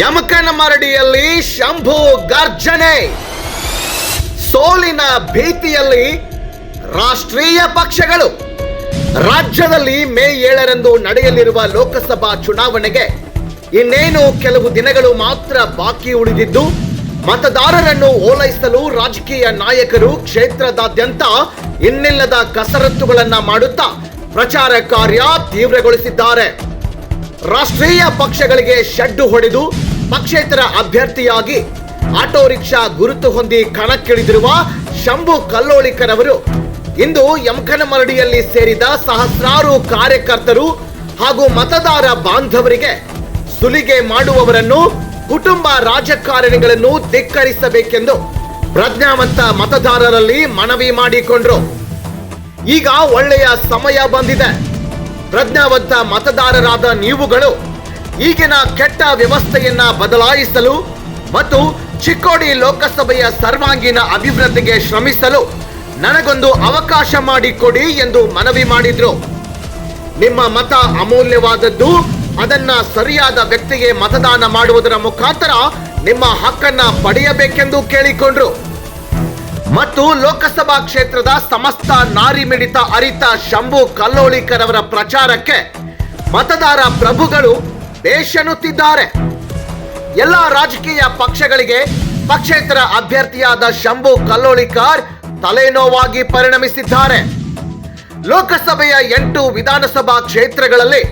ಯಮಕನ ಮರಡಿಯಲ್ಲಿ ಶಂಭು ಗರ್ಜನೆ. ಸೋಲಿನ ಭೀತಿಯಲ್ಲಿ ರಾಷ್ಟ್ರೀಯ ಪಕ್ಷಗಳು. ರಾಜ್ಯದಲ್ಲಿ ಮೇ ಏಳರಂದು ನಡೆಯಲಿರುವ ಲೋಕಸಭಾ ಚುನಾವಣೆಗೆ ಇನ್ನೇನು ಕೆಲವು ದಿನಗಳು ಮಾತ್ರ ಬಾಕಿ ಉಳಿದಿದ್ದು, ಮತದಾರರನ್ನು ಓಲೈಸಲು ರಾಜಕೀಯ ನಾಯಕರು ಕ್ಷೇತ್ರದಾದ್ಯಂತ ಇನ್ನಿಲ್ಲದ ಕಸರತ್ತುಗಳನ್ನ ಮಾಡುತ್ತಾ ಪ್ರಚಾರ ಕಾರ್ಯ ತೀವ್ರಗೊಳಿಸಿದ್ದಾರೆ. ರಾಷ್ಟ್ರೀಯ ಪಕ್ಷಗಳಿಗೆ ಶಡ್ಡು ಹೊಡೆದು ಪಕ್ಷೇತರ ಅಭ್ಯರ್ಥಿಯಾಗಿ ಆಟೋ ರಿಕ್ಷಾ ಗುರುತು ಹೊಂದಿ ಕಣಕ್ಕಿಳಿದಿರುವ ಶಂಭು ಕಲ್ಲೋಳಿಕರವರು ಇಂದು ಯಮಕನಮರಡಿಯಲ್ಲಿ ಸೇರಿದ ಸಹಸ್ರಾರು ಕಾರ್ಯಕರ್ತರು ಹಾಗೂ ಮತದಾರ ಬಾಂಧವರಿಗೆ ಸುಲಿಗೆ ಮಾಡುವವರನ್ನು ಕುಟುಂಬ ರಾಜಕಾರಣಿಗಳನ್ನು ಧಿಕ್ಕರಿಸಬೇಕೆಂದು ಪ್ರಜ್ಞಾವಂತ ಮತದಾರರಲ್ಲಿ ಮನವಿ ಮಾಡಿಕೊಂಡ್ರು. ಈಗ ಒಳ್ಳೆಯ ಸಮಯ ಬಂದಿದೆ. ಪ್ರಜ್ಞಾವಂತ ಮತದಾರರಾದ ನೀವುಗಳು ಈಗಿನ ಕೆಟ್ಟ ವ್ಯವಸ್ಥೆಯನ್ನ ಬದಲಾಯಿಸಲು ಮತ್ತು ಚಿಕ್ಕೋಡಿ ಲೋಕಸಭೆಯ ಸರ್ವಾಂಗೀಣ ಅಭಿವೃದ್ಧಿಗೆ ಶ್ರಮಿಸಲು ನನಗೊಂದು ಅವಕಾಶ ಮಾಡಿಕೊಡಿ ಎಂದು ಮನವಿ ಮಾಡಿದ್ರು. ನಿಮ್ಮ ಮತ ಅಮೂಲ್ಯವಾದದ್ದು, ಅದನ್ನ ಸರಿಯಾದ ವ್ಯಕ್ತಿಗೆ ಮತದಾನ ಮಾಡುವುದರ ಮುಖಾಂತರ ನಿಮ್ಮ ಹಕ್ಕನ್ನ ಪಡೆಯಬೇಕೆಂದು ಕೇಳಿಕೊಂಡ್ರು. ಮತ್ತು ಲೋಕಸಭಾ ಕ್ಷೇತ್ರದ ಸಮಸ್ತ ನಾರಿ ಮಿಡಿತ ಅರಿತ ಶಂಭು ಕಲ್ಲೋಳಿಕರವರ ಪ್ರಚಾರಕ್ಕೆ ಮತದಾರ ಪ್ರಭುಗಳು ಬೇಷನ್ನುತ್ತಿದ್ದಾರೆ ಎಲ್ಲ ರಾಜಕೀಯ ಪಕ್ಷಗಳಿಗೆ ಪಕ್ಷೇತರ ಅಭ್ಯರ್ಥಿಯಾದ ಶಂಭು ಕಲ್ಲೋಳಿಕಾರ್ ತಲೆನೋವಾಗಿ ಪರಿಣಮಿಸಿದ್ದಾರೆ. ಲೋಕಸಭೆಯ ಎಂಟು ವಿಧಾನಸಭಾ ಕ್ಷೇತ್ರಗಳಲ್ಲಿ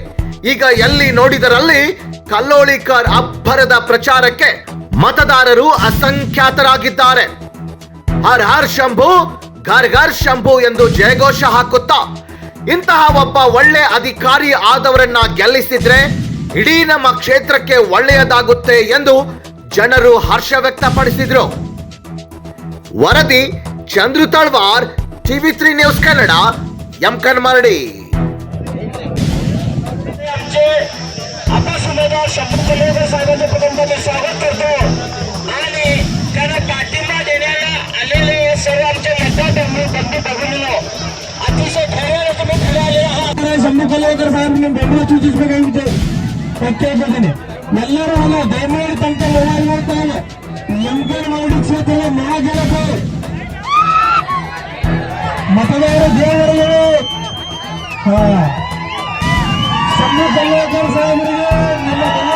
ಈಗ ಎಲ್ಲಿ ನೋಡಿದರಲ್ಲಿ ಕಲ್ಲೋಳಿಕಾರ್ ಅಬ್ಬರದ ಪ್ರಚಾರಕ್ಕೆ ಮತದಾರರು ಅಸಂಖ್ಯಾತರಾಗಿದ್ದಾರೆ. ಹರ್ ಹರ್ ಶಂಭು, ಘರ್ ಘರ್ ಶಂಭು ಎಂದು ಜಯಘೋಷ ಹಾಕುತ್ತಾ, ಇಂತಹ ಒಬ್ಬ ಒಳ್ಳೆ ಅಧಿಕಾರಿ ಆದವರನ್ನ ಗೆಲ್ಲಿಸಿದ್ರೆ ಇಡೀ ನಮ್ಮ ಕ್ಷೇತ್ರಕ್ಕೆ ಒಳ್ಳೆಯದಾಗುತ್ತೆ ಎಂದು ಜನರು ಹರ್ಷ ವ್ಯಕ್ತಪಡಿಸಿದ್ರು ವರದಿ Chandru Talwar TV three news Kannada M Kanmaradi आमचे आकाश उमेदवार शंभू कलेकर साहेबांच्या कुटुंबात मी स्वागत करतो आणि त्यांना पाठिंबा देण्याला आलेले हे सर्व आमचे मतदार बंधू बंधू भगिनीनो अतिशय धैर्याने तुम्ही पुढे आले आहात शंभू कलेकर साहेब ನೀವು ಪ್ರತ್ಯೇಕತೆನೆ ಎಲ್ಲರೂ ಅಲ್ಲ ದಯಮಾಡಿ ತಮ್ಮ ಮೊಬೈಲ್ ನೋಡ್ತಾರೆ ಕ್ಷೇತ್ರದ ಮಹಾಗೆಲಕು ಮತದಾರ ದೇವರಿಗೆ. ಶಂಭು ಕಲ್ಲೇಕರ್ ಸಾಹೇಬರಿಗೆ ನಮ್ಮ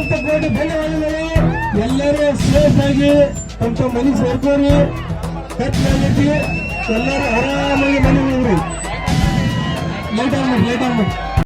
ಅನಂತ ಕೋಟಿ ಧನ್ಯವಾದಗಳು ಎಲ್ಲರೂ ಸೇಫ್ ಆಗಿ ತಮ್ಮ ತಮ್ಮ ಮನೆ ಸೇರ್ಕೋರಿ. ಖರ್ಚಾಗೈತಿ ಎಲ್ಲರೂ ಆರಾಮಾಗಿ ಮನೆ ಹೋಗ್ರಿ. ಲೇಟ್ ಆಗ್ಬಿಟ್ಟು ಲೇಟ್ ಆಗ್ಬಿಟ್ಟು